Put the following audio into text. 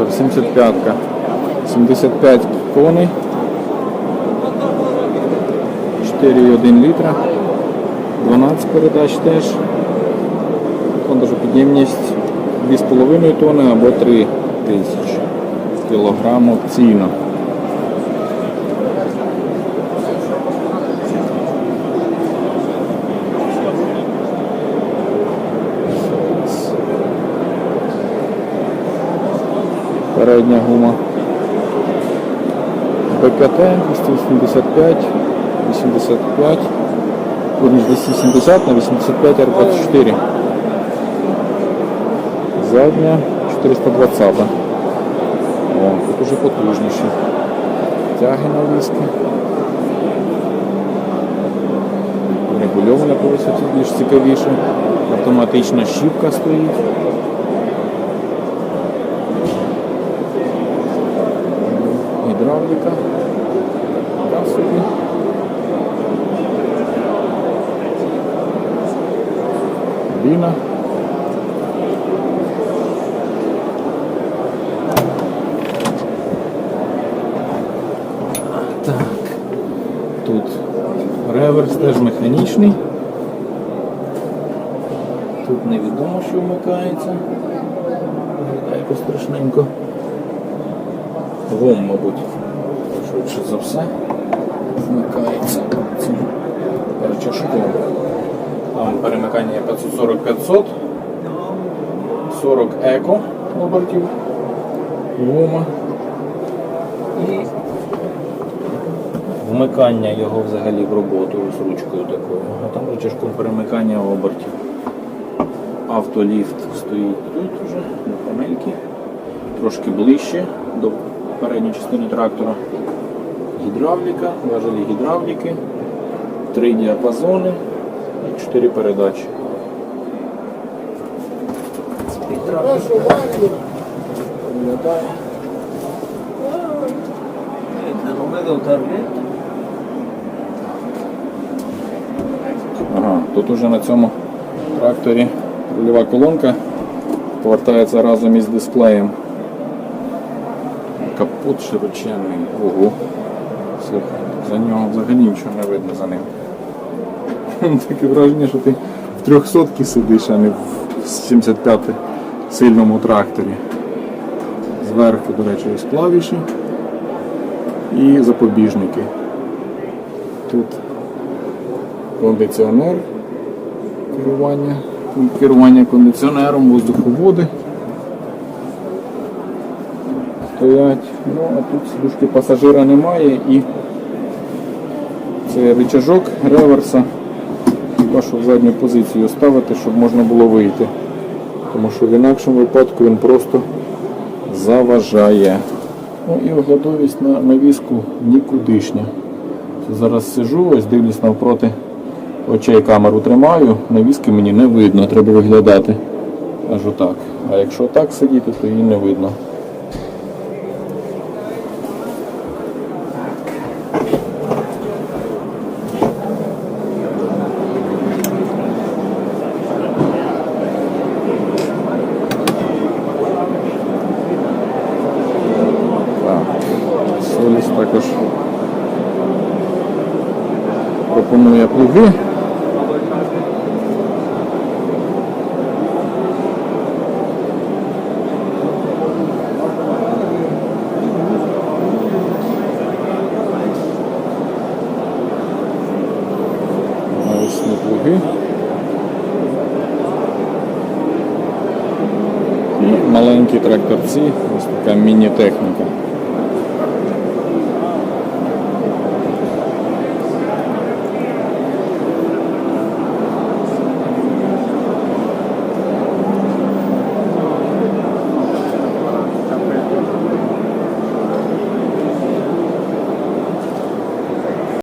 трактор 75-ка. 75 коней. 4,1 літра. 12 передач теж. Підємність 2,5 тонни або 3 тисячі кілограмів ціна. Передня гума БКТ 285, 85, вірніше 270 на 85 R24. Задня 420. О, тут уже потужніше. Тяги на виски. Регульована по висоті більш цікавіше. Автоматична щіпка стоїть. Гідравліка. Така собі. Кабіна. Так. Тут реверс теж механічний. Тут невідомо, що вмикається. Виглядає якось страшненько. Вом, мабуть, швидше за все. Вмикається цим рычажком. Там перемикання 540-500, 40 еко обертів вома. І вмикання його взагалі в роботу з ручкою такою. А там рычажком перемикання обертів. Автоліфт стоїть тут уже, на панельки, трошки ближче до передньої частини трактора. Гідравліка, важелі гідравліки, три діапазони і чотири передачі. Виглядає. Ага, тут уже на цьому тракторі рульова колонка повертається разом із дисплеєм. Капот широченний. Ого. Слухай, за нього взагалі нічого не видно за ним. Таке враження, що ти в 300 сидиш, а не в 75 сильному тракторі. Зверху, до речі, ось клавіші і запобіжники. Тут кондиціонер керування, керування кондиціонером, воздуховоди стоять. Ну, а тут сидушки пасажира немає і це рычажок реверса. Хіба що в задню позицію ставити, щоб можна було вийти. Тому що в інакшому випадку він просто заважає. Ну і оглядовість на навіску нікудишня. Зараз сижу, ось дивлюсь навпроти очей камеру тримаю, навіски мені не видно, треба виглядати аж отак. А якщо так сидіти, то її не видно. Пропонує плуги. Навісні плуги. І маленькі тракторці, ось така міні-техніка.